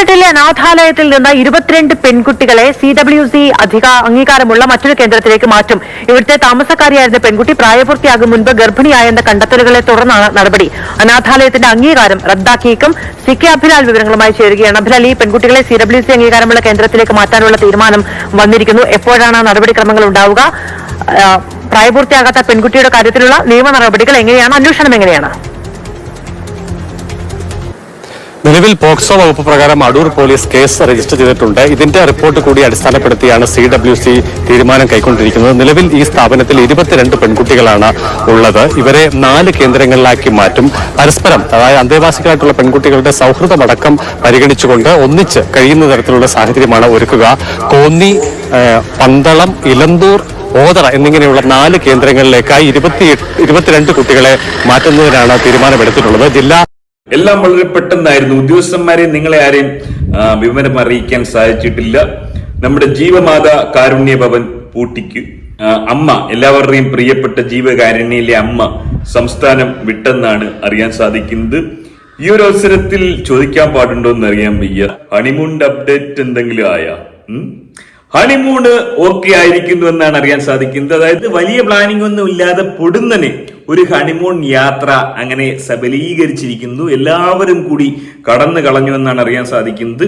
പത്തനംതിട്ടയിലെ അനാഥാലയത്തിൽ നിന്ന് ഇരുപത്തിരണ്ട് പെൺകുട്ടികളെ സി ഡബ്ല്യു സി അധിക അംഗീകാരമുള്ള മറ്റൊരു കേന്ദ്രത്തിലേക്ക് മാറ്റും. ഇവിടുത്തെ താമസക്കാരിയായിരുന്ന പെൺകുട്ടി പ്രായപൂർത്തിയാകും മുൻപ് ഗർഭിണിയായെന്ന കണ്ടെത്തലുകളെ തുടർന്നാണ് നടപടി. അനാഥാലയത്തിന്റെ അംഗീകാരം റദ്ദാക്കിയേക്കും. സി കെ അഭിലാൽ വിവരങ്ങളുമായി ചേരുകയാണ് അഭിലാൽ ഈ പെൺകുട്ടികളെ സി ഡബ്ല്യു സി അംഗീകാരമുള്ള കേന്ദ്രത്തിലേക്ക് മാറ്റാനുള്ള തീരുമാനം വന്നിരിക്കുന്നു. എപ്പോഴാണ് നടപടിക്രമങ്ങൾ ഉണ്ടാവുക? പ്രായപൂർത്തിയാകാത്ത പെൺകുട്ടിയുടെ കാര്യത്തിലുള്ള നിയമ നടപടികൾ എങ്ങനെയാണ്? അന്വേഷണം എങ്ങനെയാണ്? നിലവിൽ പോക്സോ വകുപ്പ് പ്രകാരം അടൂർ പോലീസ് കേസ് രജിസ്റ്റർ ചെയ്തിട്ടുണ്ട്. ഇതിന്റെ റിപ്പോർട്ട് കൂടി അടിസ്ഥാനപ്പെടുത്തിയാണ് സി ഡബ്ല്യു സി തീരുമാനം കൈക്കൊണ്ടിരിക്കുന്നത്. നിലവിൽ ഈ സ്ഥാപനത്തിൽ ഇരുപത്തിരണ്ട് പെൺകുട്ടികളാണ് ഉള്ളത്. ഇവരെ നാല് കേന്ദ്രങ്ങളിലാക്കി മാറ്റും. പരസ്പരം അതായത് അന്തേവാസികളായിട്ടുള്ള പെൺകുട്ടികളുടെ സൗഹൃദമടക്കം പരിഗണിച്ചുകൊണ്ട് ഒന്നിച്ച് കഴിയുന്ന തരത്തിലുള്ള സാഹചര്യമാണ് ഒരുക്കുക. കോന്നി പന്തളം ഇലന്തൂർ ഓതറ എന്നിങ്ങനെയുള്ള നാല് കേന്ദ്രങ്ങളിലേക്കായി ഇരുപത്തി ഇരുപത്തിരണ്ട് കുട്ടികളെ മാറ്റുന്നതിനാണ് തീരുമാനമെടുത്തിട്ടുള്ളത്. ജില്ലാ എല്ലാം വളരെ പെട്ടെന്നായിരുന്നു. ഉദ്യോഗസ്ഥന്മാരെ നിങ്ങളെ ആരെയും വിവരം അറിയിക്കാൻ സാധിച്ചിട്ടില്ല. നമ്മുടെ ജീവമാത കാരുണ്യ ഭവൻ പൂട്ടിക്ക് അമ്മ എല്ലാവരുടെയും പ്രിയപ്പെട്ട ജീവകാരുണ്യയിലെ അമ്മ സംസ്ഥാനം വിട്ടെന്നാണ് അറിയാൻ സാധിക്കുന്നത്. ഈ ഒരു അവസരത്തിൽ ചോദിക്കാൻ പാടുണ്ടോ എന്ന് അറിയാൻ വയ്യ. ഹണിമൂൺ അപ്ഡേറ്റ് എന്തെങ്കിലും ആയാ? ഹണിമൂണ് ഓക്കെ ആയിരിക്കുന്നു എന്നാണ് അറിയാൻ സാധിക്കുന്നത്. അതായത് വലിയ പ്ലാനിംഗ് ഒന്നും ഇല്ലാതെ പൊടുന്നനെ ഒരു ഹണിമൂൺ യാത്ര അങ്ങനെ സബലീകരിച്ചിരിക്കുന്നു. എല്ലാവരും കൂടി കടന്നു കളഞ്ഞു എന്നാണ് അറിയാൻ സാധിക്കുന്നത്.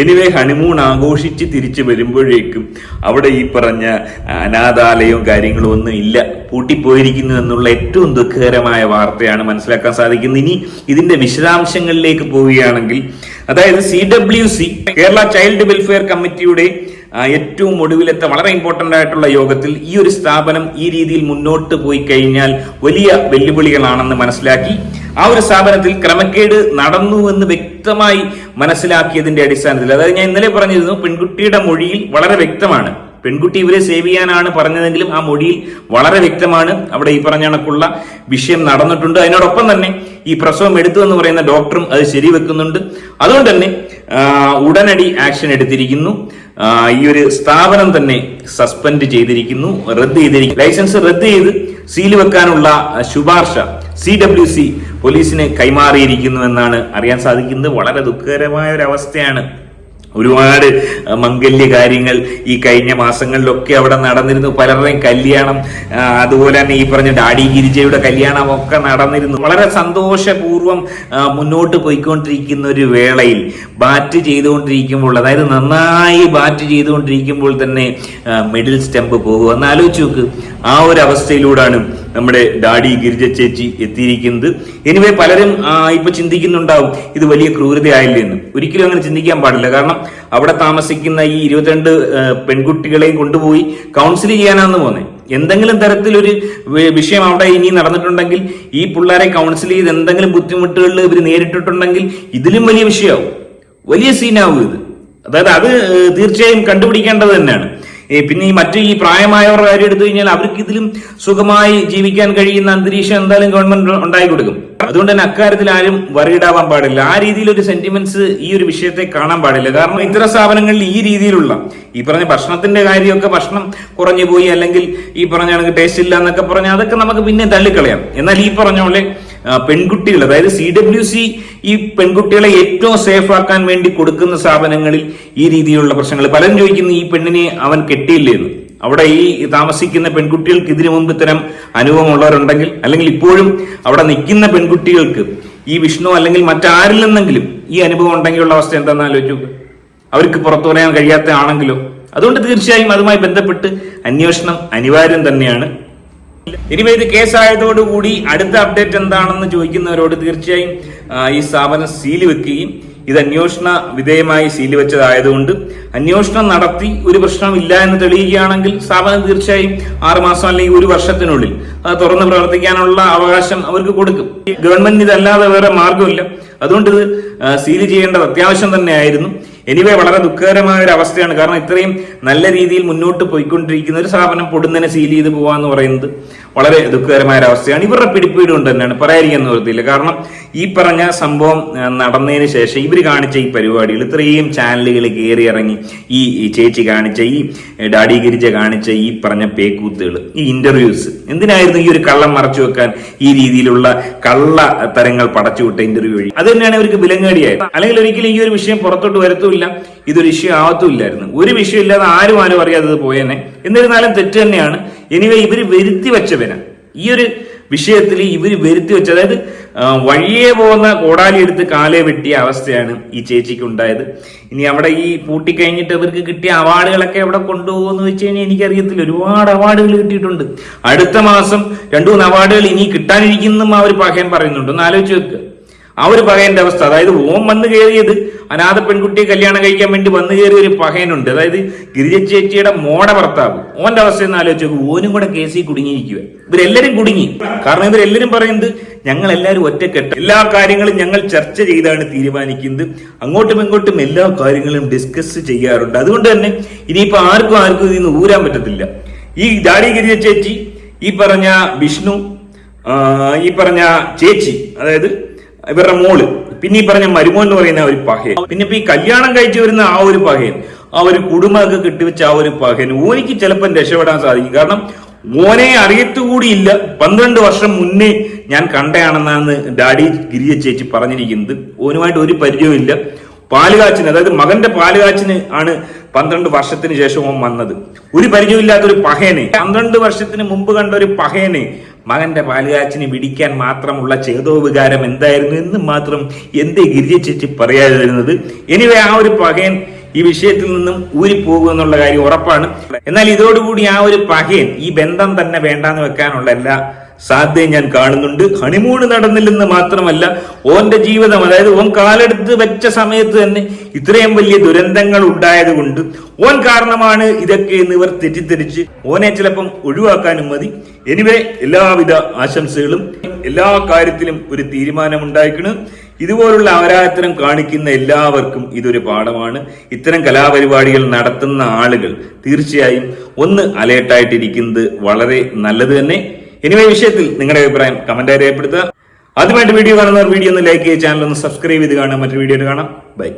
എനിവേ ഹണിമൂൺ ആഘോഷിച്ച് തിരിച്ചു വരുമ്പോഴേക്കും അവിടെ ഈ പറഞ്ഞ അനാഥാലയവും കാര്യങ്ങളും ഒന്നും ഇല്ല. പൂട്ടിപ്പോയിരിക്കുന്നു എന്നുള്ള ഏറ്റവും ദുഃഖകരമായ വാർത്തയാണ് മനസ്സിലാക്കാൻ സാധിക്കുന്നത്. ഇനി ഇതിന്റെ വിശദാംശങ്ങളിലേക്ക് പോവുകയാണെങ്കിൽ അതായത് C W C Kerala child welfare കമ്മിറ്റിയുടെ ഏറ്റവും ഒടുവിലത്തെ വളരെ ഇമ്പോർട്ടന്റ് ആയിട്ടുള്ള യോഗത്തിൽ ഈ ഒരു സ്ഥാപനം ഈ രീതിയിൽ മുന്നോട്ട് പോയി കഴിഞ്ഞാൽ വലിയ വെല്ലുവിളികളാണെന്ന് മനസ്സിലാക്കി. ആ ഒരു സ്ഥാപനത്തിൽ ക്രമക്കേട് നടന്നു എന്ന് വ്യക്തമായി മനസ്സിലാക്കിയതിന്റെ അടിസ്ഥാനത്തിൽ അതായത് ഞാൻ ഇന്നലെ പറഞ്ഞിരുന്നു പെൺകുട്ടിയുടെ മൊഴിയിൽ വളരെ വ്യക്തമാണ്. പെൺകുട്ടി ഇവരെ സേവ് ചെയ്യാനാണ് പറഞ്ഞതെങ്കിലും ആ മൊഴിയിൽ വളരെ വ്യക്തമാണ്. അവിടെ ഈ പറഞ്ഞ കണക്കുള്ള വിഷയം നടന്നിട്ടുണ്ട്. അതിനോടൊപ്പം തന്നെ ഈ പ്രസവം എടുത്തു എന്ന് പറയുന്ന ഡോക്ടറും അത് ശരിവെക്കുന്നുണ്ട്. അതുകൊണ്ട് തന്നെ ഉടനടി ആക്ഷൻ എടുത്തിരിക്കുന്നു. ഈ ഒരു സ്ഥാപനം തന്നെ സസ്പെൻഡ് ചെയ്തിരിക്കുന്നു. റദ്ദ് ചെയ്തിരിക്കുന്നു. ലൈസൻസ് റദ്ദ് ചെയ്ത് സീൽ വെക്കാനുള്ള ശുപാർശ സി ഡബ്ല്യു സി പോലീസിന് കൈമാറിയിരിക്കുന്നു എന്നാണ് അറിയാൻ സാധിക്കുന്നത്. വളരെ ദുഃഖകരമായ ഒരു അവസ്ഥയാണ് ഒരുപാട് മംഗല്യ കാര്യങ്ങൾ ഈ കഴിഞ്ഞ മാസങ്ങളിലൊക്കെ അവിടെ നടന്നിരുന്നു. പലരുടെയും കല്യാണം അതുപോലെ തന്നെ ഈ പറഞ്ഞ ഡാഡി ഗിരിജയുടെ കല്യാണം ഒക്കെ നടന്നിരുന്നു. വളരെ സന്തോഷപൂർവം മുന്നോട്ട് പോയിക്കൊണ്ടിരിക്കുന്ന ഒരു വേളയിൽ ബാറ്റ് ചെയ്തുകൊണ്ടിരിക്കുമ്പോൾ അതായത് നന്നായി ബാറ്റ് ചെയ്തുകൊണ്ടിരിക്കുമ്പോൾ തന്നെ മിഡിൽ സ്റ്റെമ്പ് പോകുക എന്നാലോചിച്ച് നോക്ക് ആ ഒരു അവസ്ഥയിലൂടെയാണ് നമ്മുടെ ഡാഡി ഗിരിജ ചേച്ചി എത്തിയിരിക്കുന്നത്. എനിവേ പലരും ഇപ്പൊ ചിന്തിക്കുന്നുണ്ടാവും ഇത് വലിയ ക്രൂരതയായില്ലേ എന്ന്. ഒരിക്കലും അങ്ങനെ ചിന്തിക്കാൻ പാടില്ല. കാരണം അവിടെ താമസിക്കുന്ന ഈ ഇരുപത്തിരണ്ട് പെൺകുട്ടികളെയും കൊണ്ടുപോയി കൗൺസിൽ ചെയ്യാനാന്ന് പോന്നെ. എന്തെങ്കിലും തരത്തിലൊരു വിഷയം അവിടെ ഇനി നടന്നിട്ടുണ്ടെങ്കിൽ ഈ പിള്ളേരെ കൗൺസിൽ ചെയ്ത് എന്തെങ്കിലും ബുദ്ധിമുട്ടുകളിൽ ഇവർ നേരിട്ടിട്ടുണ്ടെങ്കിൽ ഇതിലും വലിയ വിഷയമാവും വലിയ സീനാവും ഇത്. അതായത് അത് തീർച്ചയായും കണ്ടുപിടിക്കേണ്ടത് തന്നെയാണ്. പിന്നെ ഈ മറ്റു ഈ പ്രായമായവരുടെ കാര്യം എടുത്തു കഴിഞ്ഞാൽ അവർക്ക് ഇതിലും സുഖമായി ജീവിക്കാൻ കഴിയുന്ന അന്തരീക്ഷം എന്തായാലും ഗവൺമെന്റ് ഉണ്ടായി കൊടുക്കും. അതുകൊണ്ട് തന്നെ അക്കാര്യത്തിൽ ആരും വറിയിടാവാൻ പാടില്ല. ആ രീതിയിൽ ഒരു സെന്റിമെന്റ്സ് ഈ ഒരു വിഷയത്തെ കാണാൻ പാടില്ല. കാരണം ഇത്തരം സ്ഥാപനങ്ങളിൽ ഈ രീതിയിലുള്ള ഈ പറഞ്ഞ ഭക്ഷണത്തിന്റെ കാര്യമൊക്കെ ഭക്ഷണം കുറഞ്ഞു പോയി അല്ലെങ്കിൽ ഈ പറഞ്ഞ ടേസ്റ്റ് ഇല്ല എന്നൊക്കെ പറഞ്ഞാൽ അതൊക്കെ നമുക്ക് പിന്നെ തള്ളിക്കളയാം. എന്നാൽ ഈ പറഞ്ഞ പോലെ പെൺകുട്ടികൾ അതായത് സി ഡബ്ല്യു സി ഈ പെൺകുട്ടികളെ ഏറ്റവും സേഫ് ആക്കാൻ വേണ്ടി കൊടുക്കുന്ന സ്ഥാപനങ്ങളിൽ ഈ രീതിയിലുള്ള പ്രശ്നങ്ങൾ. പലരും ചോദിക്കുന്നു ഈ പെണ്ണിനെ അവൻ കെട്ടിയില്ലേ എന്ന്? അവിടെ ഈ താമസിക്കുന്ന പെൺകുട്ടികൾക്ക് ഇതിനു മുമ്പ് ഇത്തരം അനുഭവമുള്ളവരുണ്ടെങ്കിൽ അല്ലെങ്കിൽ ഇപ്പോഴും അവിടെ നിൽക്കുന്ന പെൺകുട്ടികൾക്ക് ഈ വിഷ്ണു അല്ലെങ്കിൽ മറ്റാരിൽ നിന്നെങ്കിലും ഈ അനുഭവം ഉണ്ടെങ്കിലുള്ള അവസ്ഥ എന്താണെന്ന് ആലോചിച്ചു അവർക്ക് പുറത്തു പറയാൻ കഴിയാത്ത ആണെങ്കിലോ. അതുകൊണ്ട് തീർച്ചയായും അതുമായി ബന്ധപ്പെട്ട് അന്വേഷണം അനിവാര്യം തന്നെയാണ്. ഇനിമേ ഇത് കേസായതോടുകൂടി അടുത്ത അപ്ഡേറ്റ് എന്താണെന്ന് ചോദിക്കുന്നവരോട് തീർച്ചയായും ഈ സ്ഥാപനം സീൽ വെക്കുകയും ഇത് അന്വേഷണ വിധേയമായി സീൽ വെച്ചതായതുകൊണ്ട് അന്വേഷണം നടത്തി ഒരു പ്രശ്നമില്ല എന്ന് തെളിയുകയാണെങ്കിൽ സ്ഥാപനം തീർച്ചയായും ആറുമാസം അല്ലെങ്കിൽ ഒരു വർഷത്തിനുള്ളിൽ അത് തുറന്ന് പ്രവർത്തിക്കാനുള്ള അവകാശം അവർക്ക് കൊടുക്കും. ഗവൺമെന്റിന് ഇതല്ലാതെ വേറെ മാർഗമില്ല അതുകൊണ്ട് ഇത് സീൽ ചെയ്യേണ്ടത് അത്യാവശ്യം തന്നെയായിരുന്നു. എനിവേ വളരെ ദുഃഖകരമായ ഒരു അവസ്ഥയാണ് കാരണം ഇത്രയും നല്ല രീതിയിൽ മുന്നോട്ട് പോയിക്കൊണ്ടിരിക്കുന്ന ഒരു സ്ഥാപനം പൊടുന്നനെ സീൽ ചെയ്ത് പോകാന്ന് പറയുന്നത് വളരെ ദുഃഖകരമായ ഒരു അവസ്ഥയാണ് ഇവരുടെ പിടിപ്പീട് കൊണ്ട് തന്നെയാണ്. പറയാതിരിക്കാൻ നിവൃത്തിയില്ല കാരണം ഈ പറഞ്ഞ സംഭവം നടന്നതിന് ശേഷം ഇവർ കാണിച്ച ഈ പരിപാടികൾ ഇത്രയും ചാനലുകൾ കയറി ഇറങ്ങി ഈ ഈ ചേച്ചി കാണിച്ച ഈ ഡാഡി ഗിരിജ കാണിച്ച ഈ പറഞ്ഞ പേക്കൂത്തുകൾ ഈ ഇന്റർവ്യൂസ് എന്തിനായിരുന്നു ഈ ഒരു കള്ളം മറച്ചു വെക്കാൻ ഈ രീതിയിലുള്ള കള്ള തരങ്ങൾ പടച്ചുവിട്ട ഇന്റർവ്യൂ വഴി? അത് തന്നെയാണ് ഇവർക്ക് വിലങ്ങേടിയായത്. അല്ലെങ്കിൽ ഒരിക്കലും ഈ ഒരു വിഷയം പുറത്തോട്ട് വരത്തുമില്ല ഇതൊരു ഇഷ്യൂ ആവത്തുമില്ലായിരുന്നു. ഒരു വിഷയം ഇല്ലാതെ ആരും ആരും അറിയാതെ പോയേനെ. എന്നിരുന്നാലും തെറ്റ് തന്നെയാണ്. എനിവേ ഇവർ വരുത്തി വെച്ചവന. ഈ ഒരു വിഷയത്തിൽ ഇവർ വരുത്തി വെച്ച അതായത് വഴിയേ പോകുന്ന കോടാലി എടുത്ത് കാലേ വെട്ടിയ അവസ്ഥയാണ് ഈ ചേച്ചിക്ക് ഉണ്ടായത് ഇനി അവിടെ ഈ പൂട്ടി കഴിഞ്ഞിട്ട് ഇവർക്ക് കിട്ടിയ അവാർഡുകളൊക്കെ എവിടെ കൊണ്ടുപോകുമെന്ന് വെച്ച് കഴിഞ്ഞാൽ എനിക്കറിയത്തില്ല. ഒരുപാട് അവാർഡുകൾ കിട്ടിയിട്ടുണ്ട്. അടുത്ത മാസം രണ്ടു മൂന്ന് അവാർഡുകൾ ഇനി കിട്ടാനിരിക്കുന്നതും അവർ ഒരു പകയൻ പറയുന്നുണ്ട്. ഒന്ന് ആലോചിച്ച് വെക്കുക ഒരു പകയന്റെ അവസ്ഥ. അതായത് ഓം വന്ന് കയറിയത് അനാഥ പെൺകുട്ടിയെ കല്യാണം കഴിക്കാൻ വേണ്ടി വന്നു കയറിയ ഒരു പകയനുണ്ട് അതായത് ഗിരിജ ചേച്ചിയുടെ മോടെ ഭർത്താവ്. ഓന്റെ അവസ്ഥ എന്ന് ആലോചിച്ചു ഓനും കൂടെ കേസിൽ കുടുങ്ങിയിരിക്കുക ഇവരെല്ലാരും കുടുങ്ങി. കാരണം ഇവരെല്ലാരും പറയുന്നത് ഞങ്ങൾ എല്ലാവരും ഒറ്റക്കെട്ട. എല്ലാ കാര്യങ്ങളും ഞങ്ങൾ ചർച്ച ചെയ്താണ് തീരുമാനിക്കുന്നത്. അങ്ങോട്ടും ഇങ്ങോട്ടും എല്ലാ കാര്യങ്ങളും ഡിസ്കസ് ചെയ്യാറുണ്ട്. അതുകൊണ്ട് തന്നെ ഇനിയിപ്പോ ആർക്കും ആർക്കും ഇതിൽ നിന്ന് ഊരാൻ പറ്റത്തില്ല. ഈ ദാടി ഗിരിജ ചേച്ചി ഈ പറഞ്ഞ വിഷ്ണു ഈ പറഞ്ഞ ചേച്ചി അതായത് ഇവരുടെ മോൾ. പിന്നെ ഈ പറഞ്ഞ മരുമോൻ എന്ന് പറയുന്ന ഒരു പഹയൻ. പിന്നെ ഇപ്പൊ ഈ കല്യാണം കഴിച്ചു വരുന്ന ആ ഒരു പഹയൻ ആ ഒരു കുടുംബമൊക്കെ കെട്ടിവെച്ച ആ ഒരു പഹയൻ ഓനിക്ക് ചിലപ്പം രക്ഷപ്പെടാൻ സാധിക്കും. കാരണം മോനെ അറിയത്തുകൂടിയില്ല. പന്ത്രണ്ട് വർഷം മുന്നേ ഞാൻ കണ്ടയാണെന്നാണ് ഡാഡി ഗിരിയ ചേച്ചി പറഞ്ഞിരിക്കുന്നത്. ഓനുമായിട്ട് ഒരു പരിചയവും ഇല്ല പാലുകാച്ചിന് അതായത് മകന്റെ പാലുകാച്ചിന് ആണ് പന്ത്രണ്ട് വർഷത്തിന് ശേഷവും വന്നത്. ഒരു പരിചയമില്ലാത്ത ഒരു പഹയനെ പന്ത്രണ്ട് വർഷത്തിന് മുമ്പ് കണ്ട ഒരു പഹയനെ മകന്റെ പാലുകാച്ചിനെ പിടിക്കാൻ മാത്രമുള്ള ചേതോ വികാരം എന്തായിരുന്നു എന്ന് മാത്രം എന്തേ ഗിരിജ ചേച്ചി പറയാതിരുന്നത്? എനിവേ ആ ഒരു പകയൻ ഈ വിഷയത്തിൽ നിന്നും ഊരിപ്പോകും എന്നുള്ള കാര്യം ഉറപ്പാണ്. എന്നാൽ ഇതോടുകൂടി ആ ഒരു പകയൻ ഈ ബന്ധം തന്നെ വേണ്ടാന്ന് വെക്കാനുള്ള എല്ലാ സാധ്യതയും ഞാൻ കാണുന്നുണ്ട്. ഹണിമൂണ് നടന്നില്ലെന്ന് മാത്രമല്ല ഓന്റെ ജീവിതം അതായത് ഓൻ കാലെടുത്ത് വെച്ച സമയത്ത് തന്നെ ഇത്രയും വലിയ ദുരന്തങ്ങൾ ഉണ്ടായത് കൊണ്ട് ഓൻ കാരണമാണ് ഇതൊക്കെ എന്ന് ഇവർ തെറ്റിദ്ധരിച്ച് ഓനെ ചിലപ്പം ഒഴിവാക്കാനും മതി. എനിവേ എല്ലാവിധ ആശംസകളും എല്ലാ കാര്യത്തിലും ഒരു തീരുമാനം ഉണ്ടായിക്കണ് ഇതുപോലുള്ള അവരാത്തരം കാണിക്കുന്ന എല്ലാവർക്കും ഇതൊരു പാഠമാണ്. ഇത്തരം കലാപരിപാടികൾ നടത്തുന്ന ആളുകൾ തീർച്ചയായും ഒന്ന് അലേർട്ടായിട്ടിരിക്കുന്നത് വളരെ നല്ലത് തന്നെ. എനിവേ വിഷയത്തിൽ നിങ്ങളുടെ അഭിപ്രായം കമന്റായി രേഖപ്പെടുത്തുക. ആദ്യമായിട്ട് വീഡിയോ കാണുന്നവർ വീഡിയോ ഒന്ന് ലൈക്ക് ചെയ്യുക ചാനൽ ഒന്ന് സബ്സ്ക്രൈബ് ചെയ്ത് കാണാം മറ്റൊരു വീഡിയോ കാണാം. ബൈ